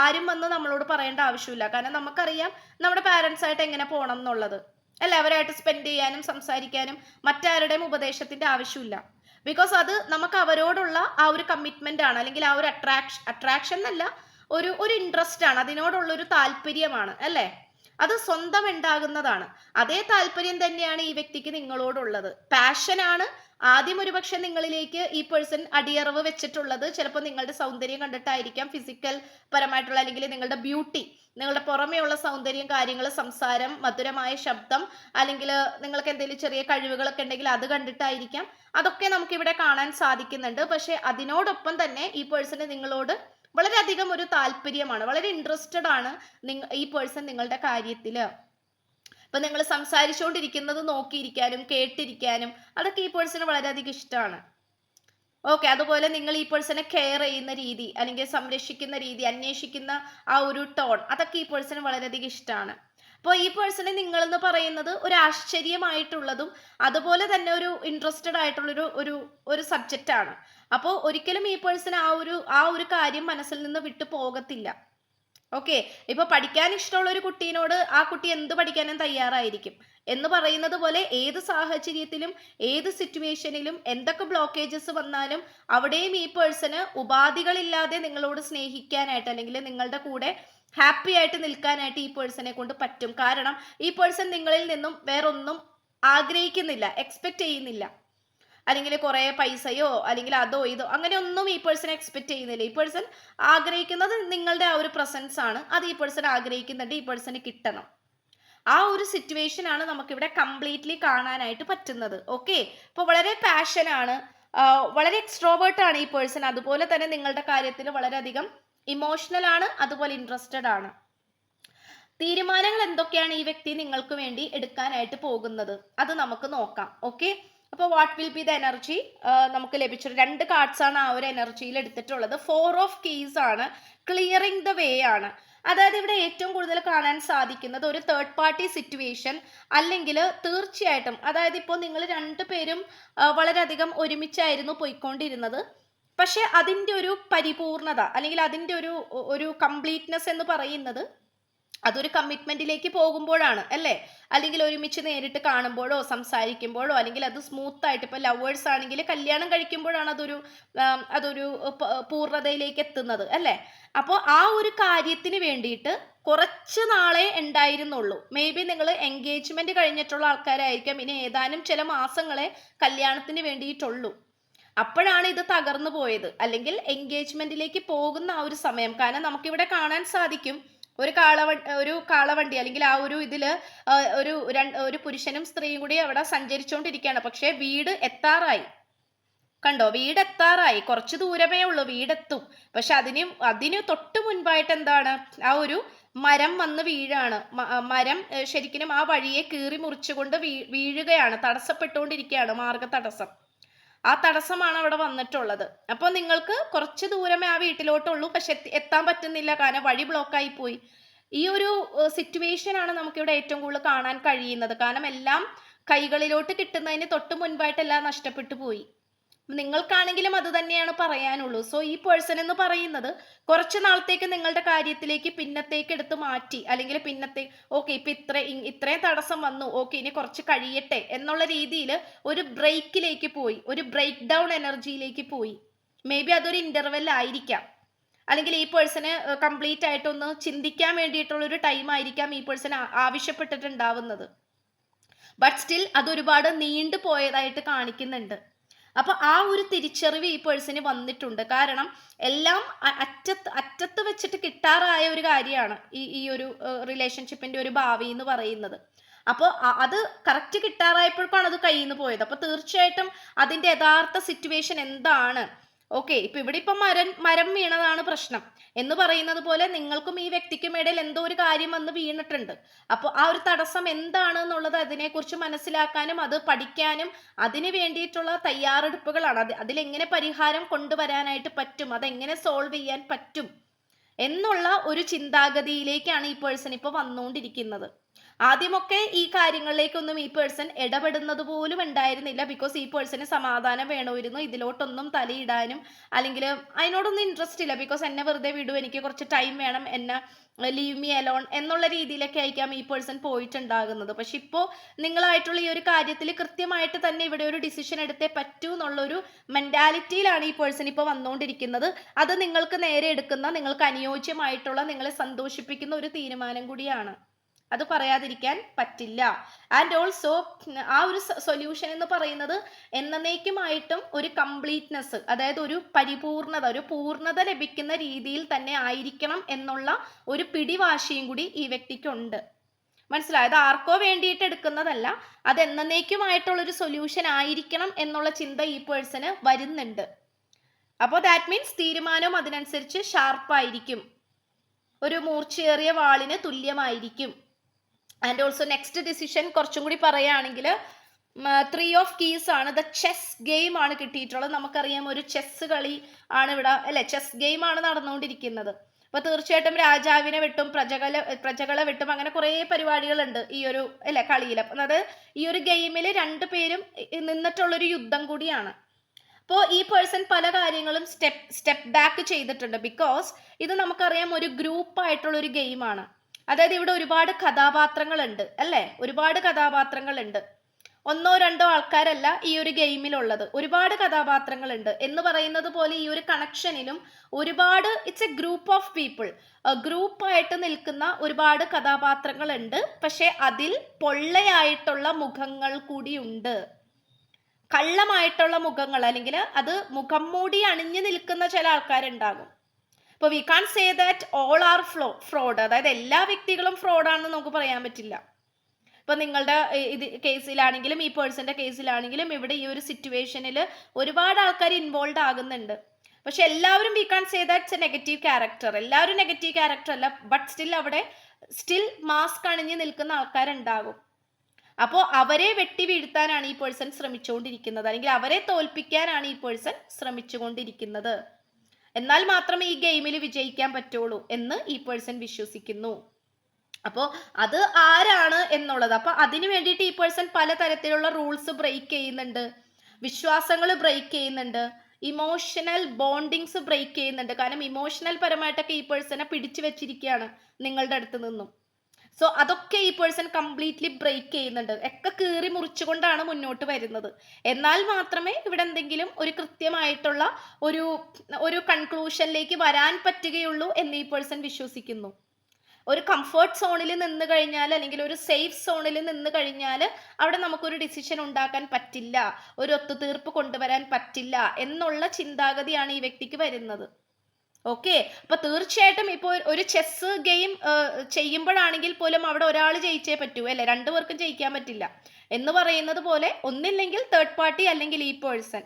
Speaker 1: ആരും വന്ന് നമ്മളോട് പറയേണ്ട ആവശ്യമില്ല. കാരണം നമുക്കറിയാം നമ്മുടെ പാരൻസ് ആയിട്ട് എങ്ങനെ പോകണം എന്നുള്ളത്. അല്ല അവരായിട്ട് സ്പെൻഡ് ചെയ്യാനും സംസാരിക്കാനും മറ്റാരുടെയും ഉപദേശത്തിന്റെ ആവശ്യമില്ല. ബിക്കോസ് അത് നമുക്ക് അവരോടുള്ള ആ ഒരു കമ്മിറ്റ്മെന്റ് ആണ്. അല്ലെങ്കിൽ ആ ഒരു അട്രാക്ഷൻ അട്രാക്ഷൻ എന്നല്ല ഒരു ഒരു ഇൻട്രസ്റ്റ് ആണ്. അതിനോടുള്ള ഒരു താല്പര്യമാണ് അല്ലേ? അത് സ്വന്തം ഉണ്ടാകുന്നതാണ്. അതേ താല്പര്യം തന്നെയാണ് ഈ വ്യക്തിക്ക് നിങ്ങളോടുള്ളത്. പാഷനാണ് ആദ്യം ഒരുപക്ഷെ നിങ്ങളിലേക്ക് ഈ പേഴ്സൺ അടിയറവ് വെച്ചിട്ടുള്ളത് ചിലപ്പോൾ നിങ്ങളുടെ സൗന്ദര്യം കണ്ടിട്ടായിരിക്കാം ഫിസിക്കൽ പരമായിട്ടുള്ള അല്ലെങ്കിൽ നിങ്ങളുടെ ബ്യൂട്ടി നിങ്ങളുടെ പുറമേയുള്ള സൗന്ദര്യം കാര്യങ്ങൾ സംസാരം മധുരമായ ശബ്ദം അല്ലെങ്കിൽ നിങ്ങൾക്ക് എന്തെങ്കിലും ചെറിയ കഴിവുകളൊക്കെ ഉണ്ടെങ്കിൽ അത് കണ്ടിട്ടായിരിക്കാം. അതൊക്കെ നമുക്ക് ഇവിടെ കാണാൻ സാധിക്കുന്നുണ്ട്. പക്ഷേ അതിനോടൊപ്പം തന്നെ ഈ പേഴ്സണ് നിങ്ങളോട് വളരെയധികം ഒരു താല്പര്യമാണ് വളരെ ഇൻട്രസ്റ്റഡ് ആണ് ഈ പേഴ്സൺ നിങ്ങളുടെ കാര്യത്തിൽ. ഇപ്പൊ നിങ്ങൾ സംസാരിച്ചുകൊണ്ടിരിക്കുന്നത് നോക്കിയിരിക്കാനും കേട്ടിരിക്കാനും അതൊക്കെ ഈ പേഴ്സണ് വളരെയധികം ഇഷ്ടമാണ് ഓക്കെ അതുപോലെ നിങ്ങൾ ഈ പേഴ്സണെ കെയർ ചെയ്യുന്ന രീതി അല്ലെങ്കിൽ സംരക്ഷിക്കുന്ന രീതി അന്വേഷിക്കുന്ന ആ ഒരു ടോൺ അതൊക്കെ ഈ പേഴ്സണ് വളരെയധികം ഇഷ്ടമാണ് അപ്പോൾ ഈ പേഴ്സണെ നിങ്ങൾ എന്ന് പറയുന്നത് ഒരു ആശ്ചര്യമായിട്ടുള്ളതും അതുപോലെ തന്നെ ഒരു ഇൻട്രസ്റ്റഡ് ആയിട്ടുള്ളൊരു ഒരു ഒരു സബ്ജക്റ്റാണ് അപ്പോൾ ഒരിക്കലും ഈ പേഴ്സൺ ആ ഒരു ആ ഒരു കാര്യം മനസ്സിൽ നിന്ന് വിട്ടു പോകത്തില്ല. ഓക്കെ ഇപ്പൊ പഠിക്കാൻ ഇഷ്ടമുള്ള ഒരു കുട്ടീനോട് ആ കുട്ടി എന്ത് പഠിക്കാനും തയ്യാറായിരിക്കും? എന്ന് പറയുന്നത് പോലെ ഏത് സാഹചര്യത്തിലും ഏത് സിറ്റുവേഷനിലും എന്തൊക്കെ ബ്ലോക്കേജസ് വന്നാലും അവിടെയും ഈ പേഴ്സണ് ഉപാധികളില്ലാതെ നിങ്ങളോട് സ്നേഹിക്കാനായിട്ട് അല്ലെങ്കിൽ നിങ്ങളുടെ കൂടെ ഹാപ്പി ആയിട്ട് നിൽക്കാനായിട്ട് ഈ പേഴ്സണെ കൊണ്ട് പറ്റും. കാരണം ഈ പേഴ്സൺ നിങ്ങളിൽ നിന്നും വേറൊന്നും ആഗ്രഹിക്കുന്നില്ല എക്സ്പെക്ട് ചെയ്യുന്നില്ല. അല്ലെങ്കിൽ കുറേ പൈസയോ അല്ലെങ്കിൽ അതോ ഇതോ അങ്ങനെ ഒന്നും ഈ പേഴ്സൺ എക്സ്പെക്ട് ചെയ്യുന്നില്ല. ഈ പേഴ്സൺ ആഗ്രഹിക്കുന്നത് നിങ്ങളുടെ ആ ഒരു പ്രസൻസ് ആണ്. അത് ഈ പേഴ്സൺ ആഗ്രഹിക്കുന്നുണ്ട് ഈ പേഴ്സണ് കിട്ടണം. ആ ഒരു സിറ്റുവേഷൻ ആണ് നമുക്കിവിടെ കംപ്ലീറ്റ്ലി കാണാനായിട്ട് പറ്റുന്നത്. ഓക്കെ അപ്പോൾ വളരെ പാഷൻ ആണ്. വളരെ എക്സ്ട്രോവേർട്ട് ആണ് ഈ പേഴ്സൺ അതുപോലെ തന്നെ നിങ്ങളുടെ കാര്യത്തിൽ വളരെയധികം ഇമോഷണൽ ആണ് അതുപോലെ ഇൻട്രസ്റ്റഡ് ആണ്. തീരുമാനങ്ങൾ എന്തൊക്കെയാണ് ഈ വ്യക്തി നിങ്ങൾക്ക് വേണ്ടി എടുക്കാനായിട്ട് പോകുന്നത്? അത് നമുക്ക് നോക്കാം. ഓക്കെ അപ്പോൾ what will be the energy നമുക്ക് ലഭിച്ച രണ്ട് കാർഡ്സ് ആണ് ആ ഒരു എനർജിയിൽ എടുത്തിട്ടുള്ളത്. ഫോർ ഓഫ് കീസ് ആണ്. ക്ലിയറിംഗ് ദ വേ ആണ്. അതായത് ഇവിടെ ഏറ്റവും കൂടുതൽ കാണാൻ സാധിക്കുന്നത് ഒരു തേർഡ് പാർട്ടി സിറ്റുവേഷൻ അല്ലെങ്കിൽ തീർച്ചയായിട്ടും അതായത് ഇപ്പോൾ നിങ്ങൾ രണ്ടുപേരും പേരും വളരെയധികം ഒരുമിച്ചായിരുന്നു പോയിക്കൊണ്ടിരുന്നത്. പക്ഷേ അതിന്റെ ഒരു പരിപൂർണത അല്ലെങ്കിൽ അതിന്റെ ഒരു ഒരു കംപ്ലീറ്റ്നെസ് എന്ന് പറയുന്നത് അതൊരു കമ്മിറ്റ്മെന്റിലേക്ക് പോകുമ്പോഴാണ് അല്ലേ? അല്ലെങ്കിൽ ഒരുമിച്ച് നേരിട്ട് കാണുമ്പോഴോ സംസാരിക്കുമ്പോഴോ അല്ലെങ്കിൽ അത് സ്മൂത്ത് ആയിട്ട് ഇപ്പൊ ലവേഴ്സ് ആണെങ്കിൽ കല്യാണം കഴിക്കുമ്പോഴാണ് അതൊരു അതൊരു പൂർണതയിലേക്ക് എത്തുന്നത് അല്ലേ? അപ്പോൾ ആ ഒരു കാര്യത്തിന് വേണ്ടിയിട്ട് കുറച്ച് നാളെ ഉണ്ടായിരുന്നുള്ളൂ. മേ ബി നിങ്ങൾ എൻഗേജ്മെന്റ് കഴിഞ്ഞിട്ടുള്ള ആൾക്കാരായിരിക്കാം. ഇനി ഏതാനും ചില മാസങ്ങളെ കല്യാണത്തിന് വേണ്ടിയിട്ടുള്ളൂ. അപ്പോഴാണ് ഇത് തകർന്നു പോയത്. അല്ലെങ്കിൽ എൻഗേജ്മെന്റിലേക്ക് പോകുന്ന ആ ഒരു സമയം. കാരണം നമുക്കിവിടെ കാണാൻ സാധിക്കും ഒരു കാളവ ഒരു കാളവണ്ടി അല്ലെങ്കിൽ ആ ഒരു ഇതിൽ ഒരു ഒരു പുരുഷനും സ്ത്രീയും കൂടി അവിടെ സഞ്ചരിച്ചുകൊണ്ടിരിക്കുകയാണ് പക്ഷെ വീട് എത്താറായി. കണ്ടോ? വീട് എത്താറായി. കുറച്ച് ദൂരമേ ഉള്ളൂ. വീടെത്തും. പക്ഷെ അതിന് അതിന് തൊട്ട് മുൻപായിട്ട് എന്താണ്? ആ ഒരു മരം വന്ന് വീഴാണ്. മരം ശരിക്കും ആ വഴിയെ കീറി മുറിച്ചുകൊണ്ട് വീഴുകയാണ്. തടസ്സപ്പെട്ടുകൊണ്ടിരിക്കുകയാണ്. മാർഗ തടസ്സം. ആ തടസ്സമാണ് അവിടെ വന്നിട്ടുള്ളത്. അപ്പോൾ നിങ്ങൾക്ക് കുറച്ച് ദൂരമേ ആ വീട്ടിലോട്ടുള്ളൂ. പക്ഷെ എത്തി- എത്താൻ പറ്റുന്നില്ല. കാരണം വഴി ബ്ലോക്കായി പോയി. ഈ ഒരു സിറ്റുവേഷൻ ആണ് നമുക്കിവിടെ ഏറ്റവും കൂടുതൽ കാണാൻ കഴിയുന്നത്. കാരണം എല്ലാം കൈകളിലോട്ട് കിട്ടുന്നതിന് തൊട്ട് മുൻപായിട്ട് എല്ലാം നഷ്ടപ്പെട്ടു പോയി. നിങ്ങൾക്കാണെങ്കിലും അത് തന്നെയാണ് പറയാനുള്ളൂ. സോ ഈ പേഴ്സൺ എന്ന് പറയുന്നത് കുറച്ച് നാളത്തേക്ക് നിങ്ങളുടെ കാര്യത്തിലേക്ക് പിന്നത്തേക്ക് എടുത്ത് മാറ്റി അല്ലെങ്കിൽ പിന്നത്തെ ഓക്കെ ഇപ്പൊ ഇത്ര ഇത്രയും തടസ്സം വന്നു ഓക്കെ ഇനി കുറച്ച് കഴിയട്ടെ എന്നുള്ള രീതിയിൽ ഒരു ബ്രേക്കിലേക്ക് പോയി ഒരു ബ്രേക്ക് ഡൗൺ എനർജിയിലേക്ക് പോയി. മേ ബി അതൊരു ഇന്റർവെൽ ആയിരിക്കാം. അല്ലെങ്കിൽ ഈ പേഴ്സണ് കംപ്ലീറ്റ് ആയിട്ടൊന്ന് ചിന്തിക്കാൻ വേണ്ടിയിട്ടുള്ള ഒരു ടൈം ആയിരിക്കാം ഈ പേഴ്സൺ ആവശ്യപ്പെട്ടിട്ടുണ്ടാവുന്നത്. ബട്ട് സ്റ്റിൽ അതൊരുപാട് നീണ്ടു പോയതായിട്ട് കാണിക്കുന്നുണ്ട്. അപ്പൊ ആ ഒരു തിരിച്ചറിവ് ഈ പേഴ്സന് വന്നിട്ടുണ്ട്. കാരണം എല്ലാം അറ്റത്ത് അറ്റത്ത് വെച്ചിട്ട് കിട്ടാറായ ഒരു കാര്യമാണ് ഈ ഈ ഒരു റിലേഷൻഷിപ്പിന്റെ ഒരു ഭാവി എന്ന് പറയുന്നത്. അപ്പോൾ അത് കറക്റ്റ് കിട്ടാറായപ്പോഴാണ് അത് കയ്യിൽ നിന്ന് പോയത്. അപ്പോൾ തീർച്ചയായിട്ടും അതിന്റെ യഥാർത്ഥ സിറ്റുവേഷൻ എന്താണ്? ഓക്കെ ഇപ്പൊ ഇവിടെ ഇപ്പൊ മരം മരം വീണതാണ് പ്രശ്നം. എന്ന് പറയുന്നത് പോലെ നിങ്ങൾക്കും ഈ വ്യക്തിക്കും ഇടയിൽ എന്തോ ഒരു കാര്യം വന്ന് വീണിട്ടുണ്ട്. അപ്പോൾ ആ ഒരു തടസ്സം എന്താണ് എന്നുള്ളത് അതിനെക്കുറിച്ച് മനസ്സിലാക്കാനും അത് പഠിക്കാനും അതിന് വേണ്ടിയിട്ടുള്ള തയ്യാറെടുപ്പുകളാണ്. അത് അതിലെങ്ങനെ പരിഹാരം കൊണ്ടുവരാനായിട്ട് പറ്റും? അതെങ്ങനെ സോൾവ് ചെയ്യാൻ പറ്റും? എന്നുള്ള ഒരു ചിന്താഗതിയിലേക്കാണ് ഈ പേഴ്സൺ ഇപ്പോൾ വന്നുകൊണ്ടിരിക്കുന്നത്. ആദ്യമൊക്കെ ഈ കാര്യങ്ങളിലേക്കൊന്നും ഈ പേഴ്സൺ ഇടപെടുന്നത് പോലും ഉണ്ടായിരുന്നില്ല. ബിക്കോസ് ഈ പേഴ്സണ് സമാധാനം വേണമായിരുന്നു. ഇതിലോട്ടൊന്നും തലയിടാനും അല്ലെങ്കിൽ അതിനോടൊന്നും ഇൻട്രസ്റ്റ് ഇല്ല. ബിക്കോസ് എന്നെ വെറുതെ വിടൂ എനിക്ക് കുറച്ച് ടൈം വേണം എന്നെ ലീവ് മീ അലോൺ എന്നുള്ള രീതിയിലൊക്കെ ആയിരിക്കാം ഈ പേഴ്സൺ പോയിട്ടുണ്ടാകുന്നത്. പക്ഷെ ഇപ്പോൾ നിങ്ങളായിട്ടുള്ള ഈ ഒരു കാര്യത്തിൽ കൃത്യമായിട്ട് തന്നെ ഇവിടെ ഒരു ഡിസിഷൻ എടുത്തേ പറ്റൂ എന്നുള്ളൊരു മെന്റാലിറ്റിയിലാണ് ഈ പേഴ്സൺ ഇപ്പോൾ വന്നുകൊണ്ടിരിക്കുന്നത്. അത് നിങ്ങൾക്ക് നേരെ എടുക്കുന്ന നിങ്ങൾക്ക് അനുയോജ്യമായിട്ടുള്ള നിങ്ങളെ സന്തോഷിപ്പിക്കുന്ന ഒരു തീരുമാനം കൂടിയാണ്. അത് പറയാതിരിക്കാൻ പറ്റില്ല. ആൻഡ് ഓൾസോ ആ ഒരു സൊല്യൂഷൻ എന്ന് പറയുന്നത് എന്നേക്കുമായിട്ടും ഒരു കംപ്ലീറ്റ്നെസ് അതായത് ഒരു പരിപൂർണത ഒരു പൂർണത ലഭിക്കുന്ന രീതിയിൽ തന്നെ ആയിരിക്കണം എന്നുള്ള ഒരു പിടിവാശിയും കൂടി ഈ വ്യക്തിക്കുണ്ട്. മനസ്സിലായത് ആർക്കോ വേണ്ടിയിട്ട് എടുക്കുന്നതല്ല അത് എന്നേക്കുമായിട്ടുള്ള ഒരു സൊല്യൂഷൻ ആയിരിക്കണം എന്നുള്ള ചിന്ത ഈ പേഴ്സന് വരുന്നുണ്ട്. അപ്പോൾ ദാറ്റ് മീൻസ് തീരുമാനവും അതിനനുസരിച്ച് ഷാർപ്പായിരിക്കും ഒരു മൂർച്ചയേറിയ വാളിന് തുല്യമായിരിക്കും. ആൻഡ് ഓൾസോ നെക്സ്റ്റ് ഡിസിഷൻ കുറച്ചും കൂടി പറയുകയാണെങ്കിൽ ത്രീ ഓഫ് കീസ് ആണ്. ദ ചെസ് ഗെയിം ആണ് കിട്ടിയിട്ടുള്ളത്. നമുക്കറിയാം ഒരു ചെസ് കളി ആണ് ഇവിടെ അല്ലെ? ചെസ് ഗെയിം ആണ് നടന്നുകൊണ്ടിരിക്കുന്നത്. അപ്പൊ തീർച്ചയായിട്ടും രാജാവിനെ വെട്ടും പ്രജകളെ പ്രജകളെ വെട്ടും അങ്ങനെ കുറേ പരിപാടികളുണ്ട് ഈ ഒരു അല്ലെ കളിയിൽ. അപ്പം അത് ഈ ഒരു ഗെയിമിൽ രണ്ടുപേരും നിന്നിട്ടുള്ളൊരു യുദ്ധം കൂടിയാണ്. അപ്പോൾ ഈ പേഴ്സൺ പല കാര്യങ്ങളും സ്റ്റെപ്പ് സ്റ്റെപ്പ് ബാക്ക് ചെയ്തിട്ടുണ്ട്. ബിക്കോസ് ഇത് നമുക്കറിയാം ഒരു ഗ്രൂപ്പ് ആയിട്ടുള്ള ഒരു ഗെയിമാണ് അതായത് ഇവിടെ ഒരുപാട് കഥാപാത്രങ്ങളുണ്ട് അല്ലേ? ഒരുപാട് കഥാപാത്രങ്ങളുണ്ട്. ഒന്നോ രണ്ടോ ആൾക്കാരല്ല ഈ ഒരു ഗെയിമിലുള്ളത്. ഒരുപാട് കഥാപാത്രങ്ങളുണ്ട്. എന്ന് പറയുന്നത് പോലെ ഈ ഒരു കണക്ഷനിലും ഒരുപാട് it's a group of people ഗ്രൂപ്പായിട്ട് നിൽക്കുന്ന ഒരുപാട് കഥാപാത്രങ്ങളുണ്ട്. പക്ഷെ അതിൽ പൊള്ളയായിട്ടുള്ള മുഖങ്ങൾ കൂടിയുണ്ട് കള്ളമായിട്ടുള്ള മുഖങ്ങൾ അല്ലെങ്കിൽ അത് മുഖം മൂടി അണിഞ്ഞു നിൽക്കുന്ന ചില ആൾക്കാരുണ്ടാകും. ഇപ്പോൾ we can say that all are flow fraud അതായത് എല്ലാ വ്യക്തികളും ഫ്രോഡാണെന്ന് നമുക്ക് പറയാൻ പറ്റില്ല. ഇപ്പൊ നിങ്ങളുടെ ഇത് കേസിലാണെങ്കിലും ഈ പേഴ്സന്റെ കേസിലാണെങ്കിലും ഇവിടെ ഈ ഒരു സിറ്റുവേഷനിൽ ഒരുപാട് ആൾക്കാർ ഇൻവോൾവ് ആകുന്നുണ്ട്. പക്ഷെ എല്ലാവരും we can say that's a negative character എല്ലാവരും നെഗറ്റീവ് ക്യാരക്ടർ അല്ല ബട്ട് സ്റ്റിൽ അവിടെ സ്റ്റിൽ മാസ്ക് അണിഞ്ഞ് നിൽക്കുന്ന ആൾക്കാരുണ്ടാകും. അപ്പോൾ അവരെ വെട്ടി വീഴ്ത്താനാണ് ഈ പേഴ്സൺ ശ്രമിച്ചുകൊണ്ടിരിക്കുന്നത്. അല്ലെങ്കിൽ അവരെ തോൽപ്പിക്കാനാണ് ഈ പേഴ്സൺ ശ്രമിച്ചുകൊണ്ടിരിക്കുന്നത്. എന്നാൽ മാത്രമേ ഈ ഗെയിമിൽ വിജയിക്കാൻ പറ്റുള്ളൂ എന്ന് ഈ പേഴ്സൺ വിശ്വസിക്കുന്നു. അപ്പോൾ അത് ആരാണ് എന്നുള്ളത്? അപ്പോൾ അതിന് വേണ്ടിയിട്ട് ഈ പേഴ്സൺ പലതരത്തിലുള്ള റൂൾസ് ബ്രേക്ക് ചെയ്യുന്നുണ്ട്. വിശ്വാസങ്ങൾ ബ്രേക്ക് ചെയ്യുന്നുണ്ട്. ഇമോഷണൽ ബോണ്ടിങ്സ് ബ്രേക്ക് ചെയ്യുന്നുണ്ട്. കാരണം ഇമോഷണൽ പരമായിട്ടൊക്കെ ഈ പേഴ്സണെ പിടിച്ചു വെച്ചിരിക്കുകയാണ് നിങ്ങളുടെ അടുത്ത് നിന്നും. സോ അതൊക്കെ ഈ പേഴ്സൺ കംപ്ലീറ്റ്ലി ബ്രേക്ക് ചെയ്യുന്നുണ്ട്. ഒക്കെ കീറി മുറിച്ചുകൊണ്ടാണ് മുന്നോട്ട് വരുന്നത്. എന്നാൽ മാത്രമേ ഇവിടെ എന്തെങ്കിലും ഒരു കൃത്യമായിട്ടുള്ള ഒരു ഒരു കൺക്ലൂഷനിലേക്ക് വരാൻ പറ്റുകയുള്ളൂ എന്ന് ഈ പേഴ്സൺ വിശ്വസിക്കുന്നു. ഒരു കംഫർട്ട് സോണിൽ നിന്ന് കഴിഞ്ഞാൽ അല്ലെങ്കിൽ ഒരു സേഫ് സോണിൽ നിന്ന് കഴിഞ്ഞാൽ അവിടെ നമുക്കൊരു ഡിസിഷൻ ഉണ്ടാക്കാൻ പറ്റില്ല. ഒരു ഒത്തുതീർപ്പ് കൊണ്ടുവരാൻ പറ്റില്ല എന്നുള്ള ചിന്താഗതിയാണ് ഈ വ്യക്തിക്ക് വരുന്നത്. ഓക്കെ അപ്പൊ തീർച്ചയായിട്ടും ഇപ്പോൾ ഒരു ചെസ് ഗെയിം ചെയ്യുമ്പോഴാണെങ്കിൽ പോലും അവിടെ ഒരാൾ ജയിച്ചേ പറ്റൂ അല്ലെ? രണ്ടുപേർക്കും ജയിക്കാൻ പറ്റില്ല. എന്ന് പറയുന്നത് പോലെ ഒന്നില്ലെങ്കിൽ തേർഡ് പാർട്ടി അല്ലെങ്കിൽ ഈ പേഴ്സൺ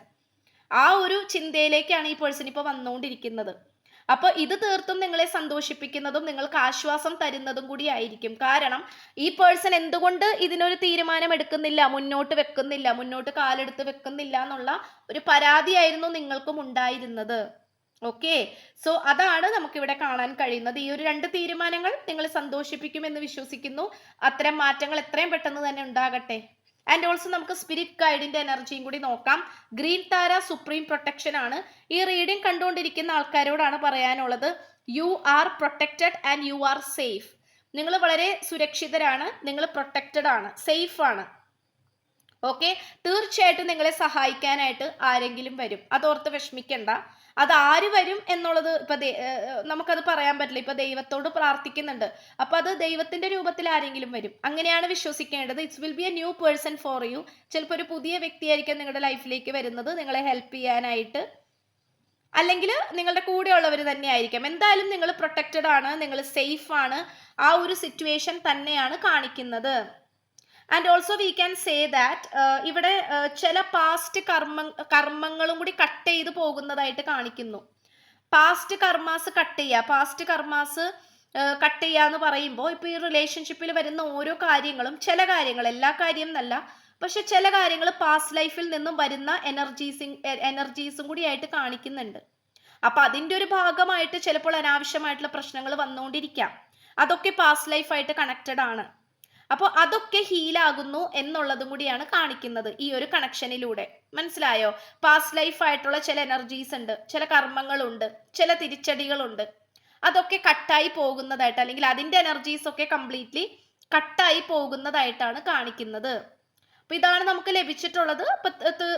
Speaker 1: ആ ഒരു ചിന്തയിലേക്കാണ് ഈ പേഴ്സൺ ഇപ്പോൾ വന്നുകൊണ്ടിരിക്കുന്നത്. അപ്പോൾ ഇത് തീർത്തും നിങ്ങളെ സന്തോഷിപ്പിക്കുന്നതും നിങ്ങൾക്ക് ആശ്വാസം തരുന്നതും കൂടി ആയിരിക്കും. കാരണം ഈ പേഴ്സൺ എന്തുകൊണ്ട് ഇതിനൊരു തീരുമാനം എടുക്കുന്നില്ല മുന്നോട്ട് വെക്കുന്നില്ല മുന്നോട്ട് കാലെടുത്ത് വെക്കുന്നില്ല എന്നുള്ള ഒരു പരാതിയായിരുന്നു നിങ്ങൾക്കും ഉണ്ടായിരുന്നത്. ഓക്കെ സോ അതാണ് നമുക്കിവിടെ കാണാൻ കഴിയുന്നത്. ഈ ഒരു രണ്ട് തീരുമാനങ്ങൾ നിങ്ങൾ സന്തോഷിപ്പിക്കുമെന്ന് വിശ്വസിക്കുന്നു. അത്തരം മാറ്റങ്ങൾ എത്രയും പെട്ടെന്ന് തന്നെ ഉണ്ടാകട്ടെ. ആൻഡ് ഓൾസോ നമുക്ക് സ്പിരിറ്റ് ഗൈഡിന്റെ എനർജിയും കൂടി നോക്കാം. ഗ്രീൻ താര സുപ്രീം പ്രൊട്ടക്ഷൻ ആണ്. ഈ റീഡിംഗ് കണ്ടുകൊണ്ടിരിക്കുന്ന ആൾക്കാരോടാണ് പറയാനുള്ളത്. You are protected and you are safe നിങ്ങൾ വളരെ സുരക്ഷിതരാണ്. നിങ്ങൾ പ്രൊട്ടക്റ്റഡ് ആണ്. സേഫ് ആണ്. ഓക്കെ തീർച്ചയായിട്ടും നിങ്ങളെ സഹായിക്കാനായിട്ട് ആരെങ്കിലും വരും. അതോർത്ത് വിഷമിക്കണ്ട. അത് ആര് വരും എന്നുള്ളത് ഇപ്പൊ നമുക്കത് പറയാൻ പറ്റില്ല. ഇപ്പൊ ദൈവത്തോട് പ്രാർത്ഥിക്കുന്നുണ്ട്. അപ്പൊ അത് ദൈവത്തിന്റെ രൂപത്തിൽ ആരെങ്കിലും വരും. അങ്ങനെയാണ് വിശ്വസിക്കേണ്ടത്. It's will be a new person for you ചിലപ്പോൾ ഒരു പുതിയ വ്യക്തിയായിരിക്കും നിങ്ങളുടെ ലൈഫിലേക്ക് വരുന്നത്. നിങ്ങളെ ഹെൽപ്പ് ചെയ്യാനായിട്ട്. അല്ലെങ്കിൽ നിങ്ങളുടെ കൂടെയുള്ളവർ തന്നെയായിരിക്കും. എന്തായാലും നിങ്ങൾ പ്രൊട്ടക്റ്റഡ് ആണ്. നിങ്ങൾ സേഫ് ആണ്. ആ ഒരു സിറ്റുവേഷൻ തന്നെയാണ് കാണിക്കുന്നത്. And also we can say that ഇവിടെ uh, ചില പാസ്റ്റ് കർമ്മ കർമ്മങ്ങളും കൂടി കട്ട് ചെയ്ത് പോകുന്നതായിട്ട് കാണിക്കുന്നു. പാസ്റ്റ് കർമാസ് കട്ട് ചെയ്യുക. പാസ്റ്റ് കർമാസ് കട്ട് ചെയ്യുക എന്ന് പറയുമ്പോൾ ഇപ്പോൾ ഈ റിലേഷൻഷിപ്പിൽ വരുന്ന ഓരോ കാര്യങ്ങളും ചില കാര്യങ്ങൾ എല്ലാ കാര്യം എന്നല്ല പക്ഷെ ചില കാര്യങ്ങൾ പാസ്റ്റ് ലൈഫിൽ നിന്നും വരുന്ന എനർജീസും കൂടി ആയിട്ട് കാണിക്കുന്നുണ്ട്. അപ്പൊ അതിന്റെ ഒരു ഭാഗമായിട്ട് ചിലപ്പോൾ അനാവശ്യമായിട്ടുള്ള പ്രശ്നങ്ങൾ വന്നുകൊണ്ടിരിക്കാം. അതൊക്കെ പാസ്റ്റ് ലൈഫായിട്ട് കണക്റ്റഡ് ആണ്. അപ്പോൾ അതൊക്കെ ഹീലാകുന്നു എന്നുള്ളതും കൂടിയാണ് കാണിക്കുന്നത് ഈ ഒരു കണക്ഷനിലൂടെ മനസ്സിലായോ? പാസ്റ്റ് ലൈഫ് ആയിട്ടുള്ള ചില എനർജീസ് ഉണ്ട് ചില കർമ്മങ്ങളുണ്ട് ചില തിരിച്ചടികളുണ്ട്. അതൊക്കെ കട്ടായി പോകുന്നതായിട്ട് അല്ലെങ്കിൽ അതിന്റെ എനർജീസ് ഒക്കെ കംപ്ലീറ്റ്ലി കട്ടായി പോകുന്നതായിട്ടാണ് കാണിക്കുന്നത്. അപ്പൊ ഇതാണ് നമുക്ക് ലഭിച്ചിട്ടുള്ളത്. അപ്പൊ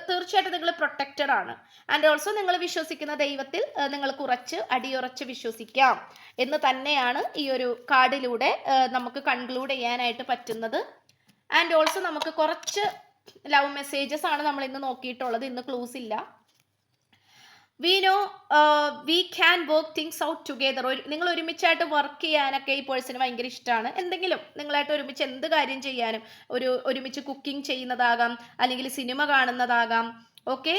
Speaker 1: തീർച്ചയായിട്ടും നിങ്ങൾ പ്രൊട്ടക്റ്റഡ് ആണ്. ആൻഡ് ഓൾസോ നിങ്ങൾ വിശ്വസിക്കുന്ന ദൈവത്തിൽ നിങ്ങൾ കുറച്ച് അടിയുറച്ച് വിശ്വസിക്കാം എന്ന് തന്നെയാണ് ഈ ഒരു കാർഡിലൂടെ നമുക്ക് കൺക്ലൂഡ് ചെയ്യാനായിട്ട് പറ്റുന്നത്. ആൻഡ് ഓൾസോ നമുക്ക് കുറച്ച് ലവ് മെസ്സേജസ് ആണ് നമ്മൾ ഇന്ന് നോക്കിയിട്ടുള്ളത്. ഇന്ന് ക്ലൂസ് ഇല്ല. We know we can work things out together നിങ്ങൾ ഒരുമിച്ചായിട്ട് വർക്ക് ചെയ്യാനൊക്കെ ഈ പേഴ്സണ് ഭയങ്കര ഇഷ്ടമാണ് എന്തെങ്കിലും നിങ്ങളായിട്ട് ഒരുമിച്ച് എന്ത് കാര്യം ചെയ്യാനും ഒരു ഒരുമിച്ച് കുക്കിംഗ് ചെയ്യുന്നതാകാം അല്ലെങ്കിൽ സിനിമ കാണുന്നതാകാം ഓക്കെ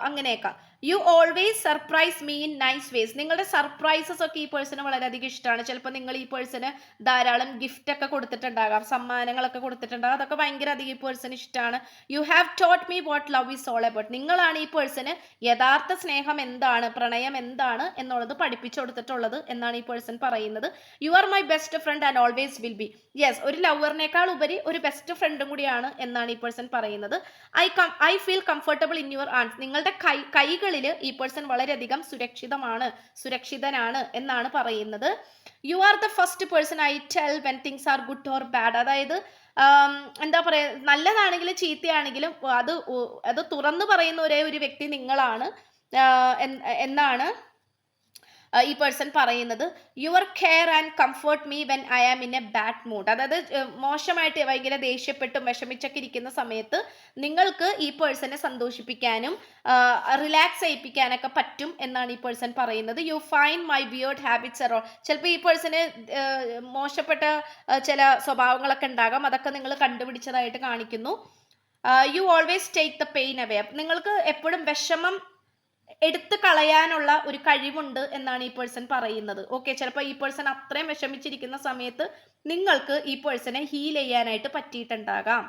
Speaker 1: അങ്ങനെയൊക്കെ. You always surprise me in nice ways നിങ്ങളുടെ സർപ്രൈസസ് ഒക്കെ ഈ പേഴ്സണ് വളരെയധികം ഇഷ്ടമാണ്. ചിലപ്പോൾ നിങ്ങൾ ഈ പേഴ്സണ് ധാരാളം ഗിഫ്റ്റ് ഒക്കെ കൊടുത്തിട്ടുണ്ടാകാം. സമ്മാനങ്ങളൊക്കെ കൊടുത്തിട്ടുണ്ടാകാം. അതൊക്കെ ഭയങ്കര അധികം ഈ പേഴ്സൺ ഇഷ്ടമാണ്. You have taught me what love is all about നിങ്ങളാണ് ഈ പേഴ്സണ് യഥാർത്ഥ സ്നേഹം എന്താണ് പ്രണയം എന്താണ് എന്നുള്ളത് പഠിപ്പിച്ചു കൊടുത്തിട്ടുള്ളത് എന്നാണ് ഈ പേഴ്സൺ പറയുന്നത്. You are my best friend and always will be yes ഒരു ലവറിനേക്കാൾ ഉപരി ഒരു ബെസ്റ്റ് ഫ്രണ്ടും കൂടിയാണ് എന്നാണ് ഈ പേഴ്സൺ പറയുന്നത്. I come I feel comfortable in your and നിങ്ങളുടെ കൈ കൈകളിൽ ഈ പേഴ്സൺ വളരെയധികം സുരക്ഷിതമാണ് സുരക്ഷിതനാണ് എന്നാണ് പറയുന്നത്. You are the first person I tell when things are good or bad അതായത് എന്താ പറയുക നല്ലതാണെങ്കിലും ചീത്തയാണെങ്കിലും അത് അത് തുറന്നു പറയുന്ന ഒരേ ഒരു വ്യക്തി നിങ്ങളാണ് എന്നാണ് ഈ പേഴ്സൺ പറയുന്നത് your care and comfort me when I am in a bad mood അതായത് മോശമായിട്ട് ഭയങ്കര ദേഷ്യപ്പെട്ടും വിഷമിച്ചൊക്കെ ഇരിക്കുന്ന സമയത്ത് നിങ്ങൾക്ക് ഈ പേഴ്സണെ സന്തോഷിപ്പിക്കാനും റിലാക്സ് ചെയ്യിപ്പിക്കാനൊക്കെ പറ്റും എന്നാണ് ഈ പേഴ്സൺ പറയുന്നത്. You find my weird habits arrow ചിലപ്പോൾ ഈ പേഴ്സണ് മോശപ്പെട്ട ചില സ്വഭാവങ്ങളൊക്കെ ഉണ്ടാകാം. അതൊക്കെ നിങ്ങൾ കണ്ടുപിടിച്ചതായിട്ട് കാണിക്കുന്നു. You always take the pain away നിങ്ങൾക്ക് എപ്പോഴും വിഷമം എടുത്തു കളയാനുള്ള ഒരു കഴിവുണ്ട് എന്നാണ് ഈ പേഴ്സൺ പറയുന്നത്. ഓക്കെ ചിലപ്പോൾ ഈ പേഴ്സൺ അത്രയും വിഷമിച്ചിരിക്കുന്ന സമയത്ത് നിങ്ങൾക്ക് ഈ പേഴ്സണെ ഹീൽ ചെയ്യാനായിട്ട് പറ്റിയിട്ടുണ്ടാകാം.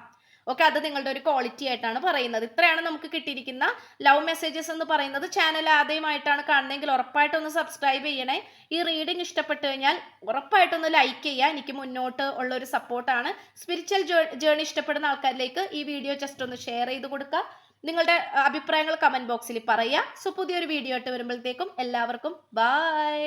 Speaker 1: ഓക്കെ അത് നിങ്ങളുടെ ഒരു ക്വാളിറ്റി ആയിട്ടാണ് പറയുന്നത്. ഇത്രയാണ് നമുക്ക് കിട്ടിയിരിക്കുന്ന ലവ് മെസ്സേജസ് എന്ന് പറയുന്നത്. ചാനൽ ആദ്യമായിട്ടാണ് കാണുന്നതെങ്കിൽ ഉറപ്പായിട്ടൊന്ന് സബ്സ്ക്രൈബ് ചെയ്യണേ. ഈ റീഡിംഗ് ഇഷ്ടപ്പെട്ടു കഴിഞ്ഞാൽ ഉറപ്പായിട്ടൊന്ന് ലൈക്ക് ചെയ്യുക. എനിക്ക് മുന്നോട്ട് ഉള്ള ഒരു സപ്പോർട്ടാണ് സ്പിരിച്വൽ ജേർണി ഇഷ്ടപ്പെടുന്ന ആൾക്കാരിലേക്ക് ഈ വീഡിയോ ജസ്റ്റ് ഒന്ന് ഷെയർ ചെയ്ത് കൊടുക്കുക. നിങ്ങളുടെ അഭിപ്രായങ്ങൾ കമന്റ് ബോക്സിൽ പറയുക സോ പുതിയൊരു വീഡിയോ ആയിട്ട് വരുമ്പോഴത്തേക്കും എല്ലാവർക്കും ബൈ